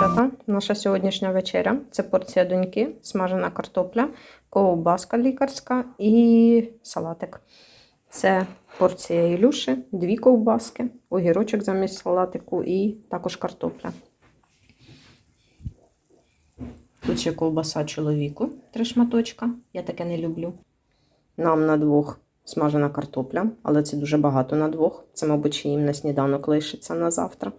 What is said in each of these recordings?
Дівчата, наша сьогоднішня вечеря це порція доньки, смажена картопля, ковбаска лікарська і салатик. Це порція Ілюші, дві ковбаски, огірочок замість салатику і також картопля. Тут ще ковбаса чоловіку, три шматочка. Я таке не люблю. Нам на двох смажена картопля, але це дуже багато на двох. Це, мабуть, їм на сніданок лишиться на завтра.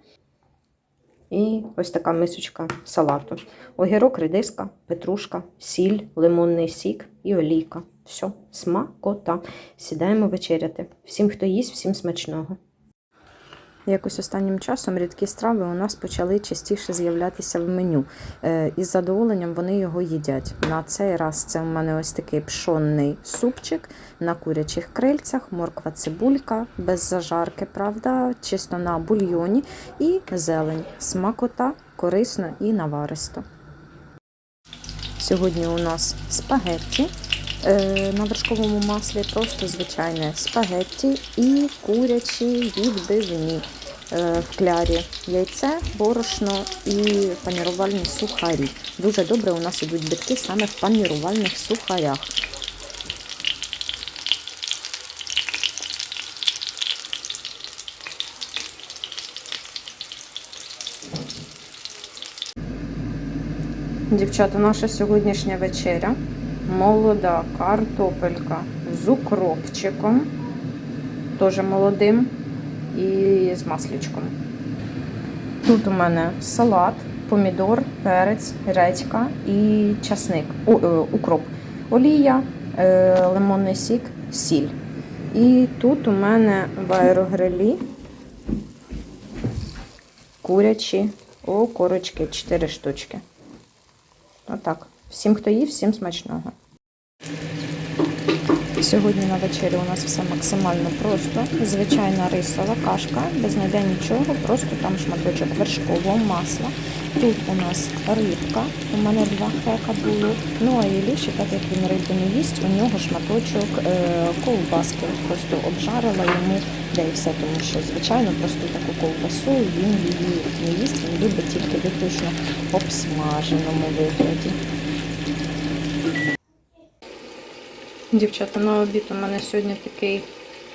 І ось така мисочка салату. Огірок, редиска, петрушка, сіль, лимонний сік і олійка. Все, смакота. Сідаємо вечеряти. Всім, хто їсть, всім смачного. Якось останнім часом рідкі страви у нас почали частіше з'являтися в меню. Е, із задоволенням вони його їдять. На цей раз це у мене ось такий пшонний супчик на курячих крильцях, морква цибулька, без зажарки, правда, чисто на бульйоні і зелень. Смакота, корисно і наваристо. Сьогодні у нас спагетті на вершковому маслі, просто звичайне спагетті і курячі відбивні е, в клярі. Яйце, борошно і панірувальні сухарі. Дуже добре у нас ідуть битки саме в панірувальних сухарях. Дівчата, наша сьогоднішня вечеря. Молода картопелька з укропчиком, теж молодим, і з масличком. Тут у мене салат, помідор, перець, редька і часник, о, е, укроп, олія, е, лимонний сік, сіль. І тут у мене в аерогрилі курячі окорочки, 4 штучки. Отак. Всім, хто їв, всім смачного. Сьогодні на вечері у нас все максимально просто. Звичайна рисова кашка, без ніде нічого, просто там шматочок вершкового масла. Тут у нас рибка, у мене два хека було. Ну а Ілюші, так як він рибу не їсть, у нього шматочок е, ковбаски. Просто обжарила йому, де і все, тому що, звичайно, просто таку ковбасу він її не їсть, він любить тільки виключно обсмаженому вигляді. Дівчата, на обід у мене сьогодні такий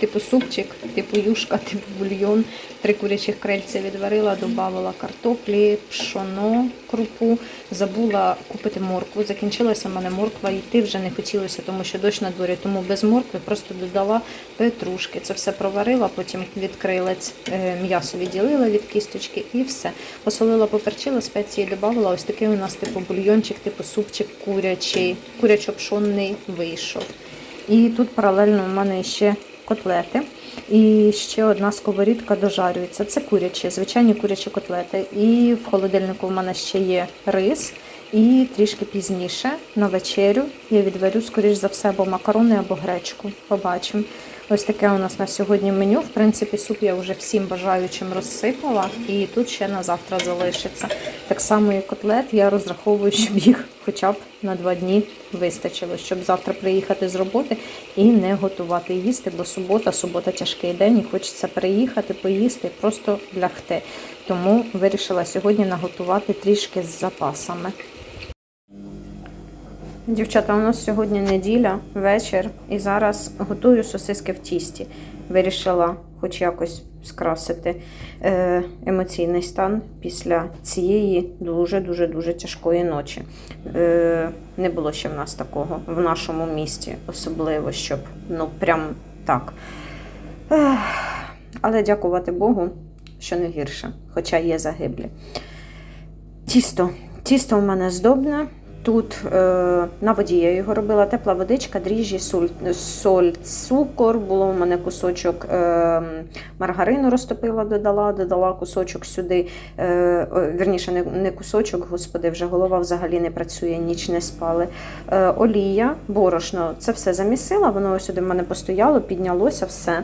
типу супчик, типу юшка, типу бульйон. Три курячих крильця відварила, додавала картоплі, пшоно, крупу. Забула купити моркву. Закінчилася в мене морква, йти вже не хотілося, тому що дощ на дворі. Тому без моркви просто додала петрушки. Це все проварила, потім від крилець е, м'ясо відділила від кісточки і все. Посолила, поперчила, спеції додавала. Ось такий у нас типу бульйончик, типу супчик курячий, курячо-пшонний вийшов. І тут паралельно у мене ще котлети. І ще одна сковорідка дожарюється. Це курячі, звичайні курячі котлети. І в холодильнику в мене ще є рис. І трішки пізніше на вечерю я відварю, скоріш за все, або макарони, або гречку. Побачимо. Ось таке у нас на сьогодні меню. В принципі, суп я вже всім бажаючим розсипала, і тут ще на завтра залишиться. Так само і котлет. Я розраховую, щоб їх хоча б на два дні вистачило, щоб завтра приїхати з роботи і не готувати їсти, бо субота, субота тяжкий день, і хочеться приїхати, поїсти, просто лягти. Тому вирішила сьогодні наготувати трішки з запасами. Дівчата, у нас сьогодні неділя, вечір, і зараз готую сосиски в тісті. Вирішила хоч якось скрасити е, емоційний стан після цієї дуже-дуже дуже тяжкої ночі. Е, Не було ще в нас такого в нашому місті, особливо, щоб ну прям так. Ех, Але дякувати Богу, що не гірше, хоча є загиблі. Тісто. Тісто у мене здобне. Тут е, на воді я його робила, тепла водичка, дріжджі, соль, соль, цукор. Було у мене кусочок е, маргарину розтопила, додала, додала кусочок сюди. Е, вірніше, не, кусочок, господи, вже голова взагалі не працює, ніч не спали. Олія, борошно, це все замісила, воно сюди в мене постояло, піднялося все.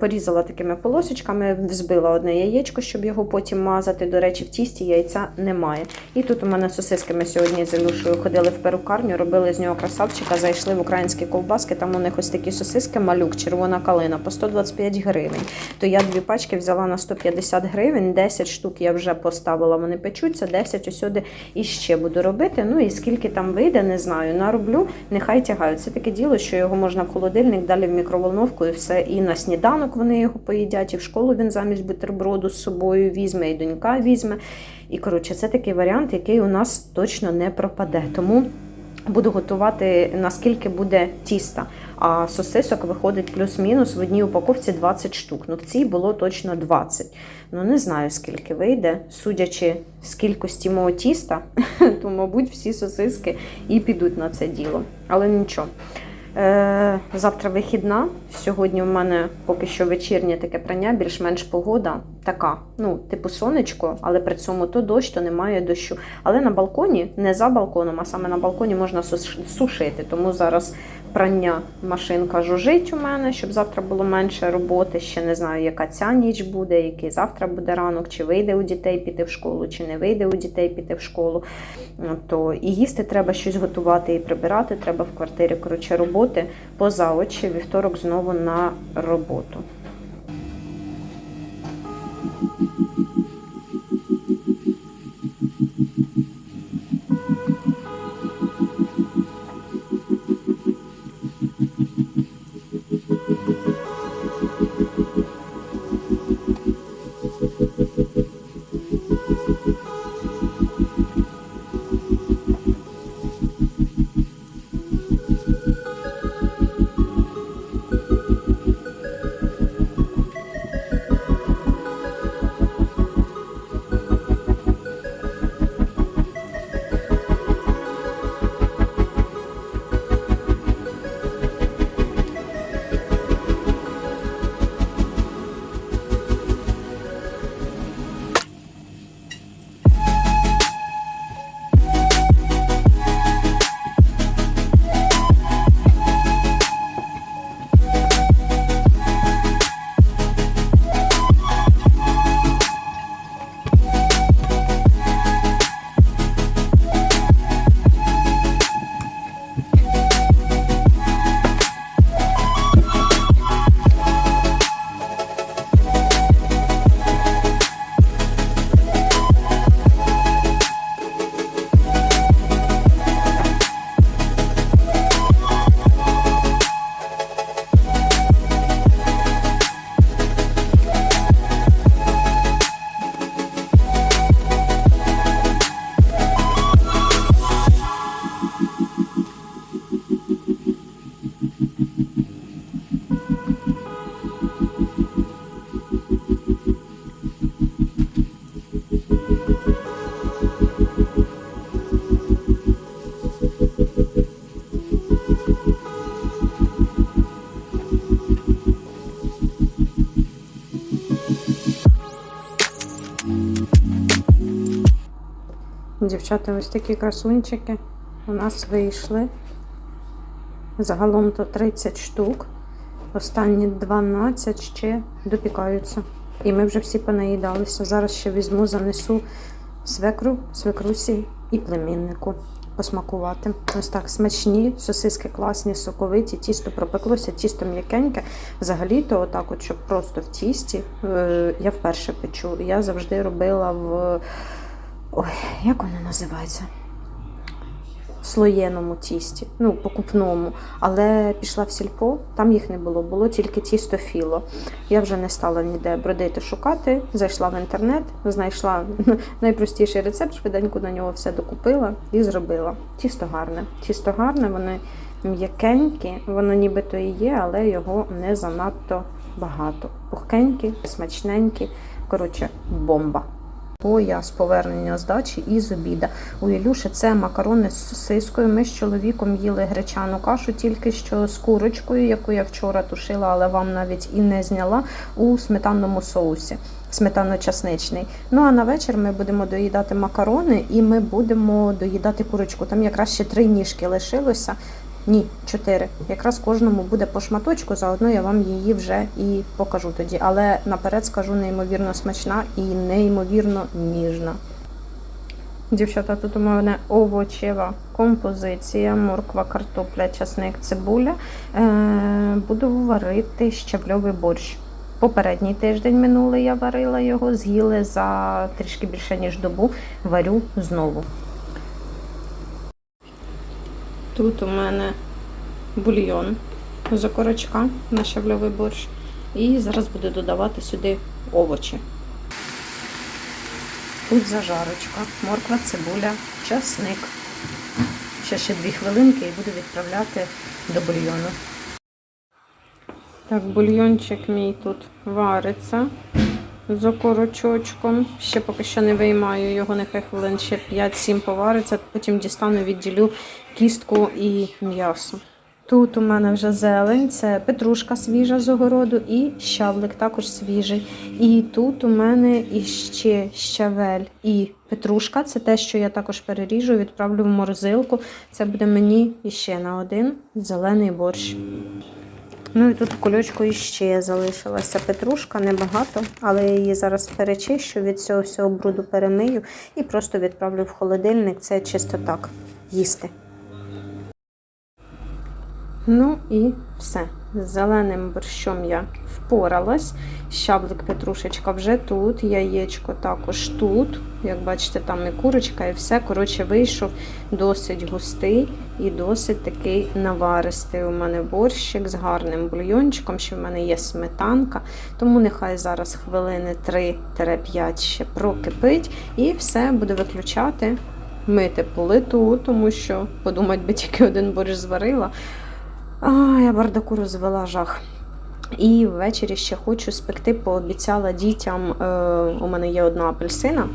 Порізала такими полосочками, взбила одне яєчко, щоб його потім мазати. До речі, в тісті яйця немає. І тут у мене сосиски ми сьогодні Ілюшею ходили в перукарню, робили з нього красавчика, зайшли в українські ковбаски. Там у них ось такі сосиски, малюк, червона калина по 125 гривень. То я дві пачки взяла на 150 гривень, 10 штук я вже поставила, вони печуться, 10 усюди іще буду робити. Ну і скільки там вийде, не знаю. Нароблю, нехай тягають. Це таке діло, що його можна в холодильник, далі в мікроволновку і все. І на сніданок вони його поїдять, і в школу він замість бутерброду з собою візьме, і донька візьме. І коротше, це такий варіант, який у нас точно не пропаде. Тому буду готувати наскільки буде тіста. А сосисок виходить плюс-мінус в одній упаковці 20 штук. Ну в цій було точно 20. Ну не знаю скільки вийде, судячи з кількості мого тіста, то мабуть всі сосиски і підуть на це діло. Але нічого. Е, завтра вихідна. Сьогодні в мене поки що вечірнє таке прання, більш-менш погода така, ну, типу сонечко, але при цьому то дощ, то немає дощу. Але на балконі, не за балконом, а саме на балконі можна сушити. Тому зараз прання машинка жужить у мене, щоб завтра було менше роботи. Ще не знаю, яка ця ніч буде, який завтра буде ранок, чи вийде у дітей піти в школу, чи не вийде у дітей піти в школу. То і їсти треба щось готувати, і прибирати треба в квартирі. Коротше, роботи поза очі. Вівторок знову на роботу. Дівчата, ось такі красунчики у нас вийшли. Загалом то 30 штук. Останні 12 ще допікаються. І ми вже всі понаїдалися. Зараз ще візьму, занесу свекру, свекрусі і племіннику посмакувати. Ось так смачні, сосиски класні, соковиті, тісто пропеклося, тісто м'якеньке. Взагалі-то, отак, от, щоб просто в тісті, е, я вперше печу. Я завжди робила в. Ой, як воно називається? Слоєному тісті, ну, покупному. Але пішла в сільпо, там їх не було, було тільки тісто філо. Я вже не стала ніде бродити шукати. Зайшла в інтернет, знайшла найпростіший рецепт, швиденько на нього все докупила і зробила. Тісто гарне. Тісто гарне, воно м'якеньке, воно нібито і є, але його не занадто багато. Пухкенькі, смачненькі. Коротше, бомба. Бо з повернення з дачі і з обіда. У Ілюші це макарони з сосискою. Ми з чоловіком їли гречану кашу тільки що з курочкою, яку я вчора тушила, але вам навіть і не зняла у сметанному соусі. Сметано-часничний. Ну а на вечір ми будемо доїдати макарони і ми будемо доїдати курочку. Там якраз ще три ніжки лишилося. Ні, чотири. Якраз кожному буде по шматочку, заодно я вам її вже і покажу тоді. Але наперед скажу неймовірно смачна і неймовірно ніжна. Дівчата, тут у мене овочева композиція, морква, картопля, часник, цибуля. Е, буду варити щавльовий борщ. Попередній тиждень минулий я варила його, з'їли за трішки більше, ніж добу. Варю знову. Тут у мене бульйон з окорочка на щавльовий борщ. І зараз буду додавати сюди овочі. Тут зажарочка, морква, цибуля, часник. Ще ще дві хвилинки і буду відправляти до бульйону. Так, бульйончик мій тут вариться з окорочочком. Ще поки що не виймаю його, нехай хвилин ще 5-7 повариться, потім дістану, відділю кістку і м'ясо. Тут у мене вже зелень, це петрушка свіжа з огороду і щавлик також свіжий. І тут у мене іще щавель і петрушка. Це те, що я також переріжу, відправлю в морозилку. Це буде мені іще на один зелений борщ. Ну і тут кульочку іще залишилася петрушка, небагато, але я її зараз перечищу, від цього всього бруду перемию і просто відправлю в холодильник. Це чисто так їсти. Ну і все. З зеленим борщом я впоралась. Щаблик петрушечка вже тут, яєчко також тут. Як бачите, там і курочка, і все. Коротше, вийшов досить густий і досить такий наваристий. У мене борщик з гарним бульйончиком, що в мене є сметанка. Тому нехай зараз хвилини 3-5 ще прокипить, і все буде виключати, мити плиту, тому що подумать би тільки один борщ зварила. А, я бардаку розвела жах. І ввечері ще хочу спекти, пообіцяла дітям. Е, у мене є одна апельсина.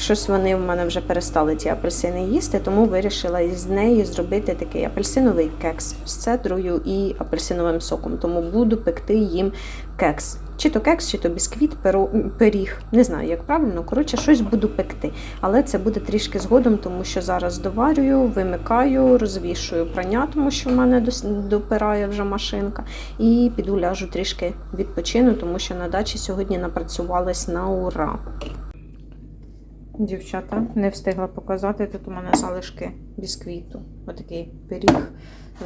Щось вони в мене вже перестали ті апельсини їсти, тому вирішила із неї зробити такий апельсиновий кекс з цедрою і апельсиновим соком. Тому буду пекти їм кекс. Чи то кекс, чи то бісквіт, пиріг. Не знаю, як правильно. Коротше, щось буду пекти. Але це буде трішки згодом, тому що зараз доварюю, вимикаю, розвішую прання, тому що в мене допирає вже машинка. І піду ляжу трішки відпочину, тому що на дачі сьогодні напрацювалась на ура. Дівчата, не встигла показати. Тут у мене залишки бісквіту. Отакий пиріг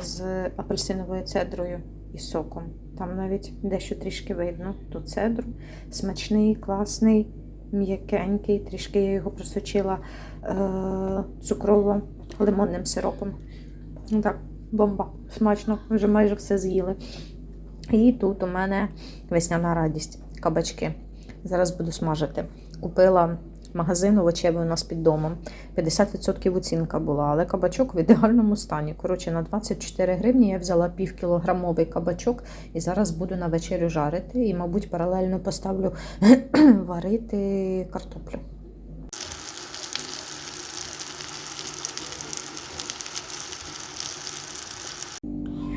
з апельсиновою цедрою і соком. Там навіть дещо трішки видно ту цедру. Смачний, класний, м'якенький. Трішки я його просочила е- цукрово-лимонним сиропом. Ну Так, бомба. Смачно, вже майже все з'їли. І тут у мене весняна радість. Кабачки. Зараз буду смажити. Купила магазин овочевий у нас під домом. 50% оцінка була, але кабачок в ідеальному стані. Коротше, на 24 гривні я взяла півкілограмовий кабачок і зараз буду на вечерю жарити. І, мабуть, паралельно поставлю варити картоплю.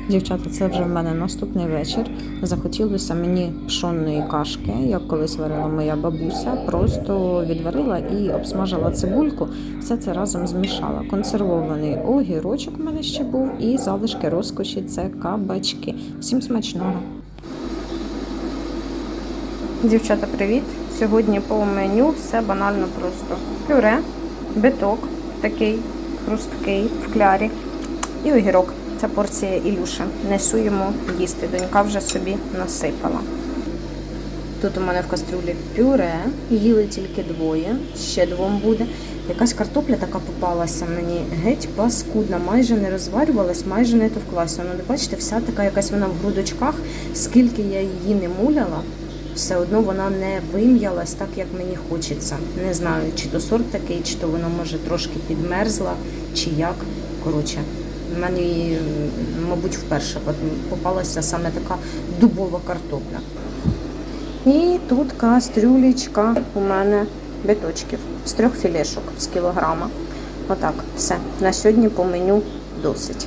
Дівчата, це вже в мене наступний вечір. Захотілося мені пшонної кашки, як колись варила моя бабуся. Просто відварила і обсмажила цибульку. Все це разом змішала. Консервований огірочок у мене ще був, і залишки розкоші це кабачки. Всім смачного. Дівчата, привіт! Сьогодні по меню все банально просто. Пюре, биток такий хрусткий в клярі і огірок. Це порція Ілюши. Несу йому їсти. Донька вже собі насипала. Тут у мене в кастрюлі пюре, їли тільки двоє, ще двом буде. Якась картопля така попалася мені геть паскудна, майже не розварювалась, майже не товклася. Ну, бачите, вся така якась вона в грудочках, скільки я її не муляла, все одно вона не вим'ялась так, як мені хочеться. Не знаю, чи то сорт такий, чи то вона може трошки підмерзла, чи як. Коротше, в мене, мабуть, вперше попалася саме така дубова картопля. І тут кастрюлечка у мене биточків з трьох філешок з кілограма. Отак, все. На сьогодні по меню досить.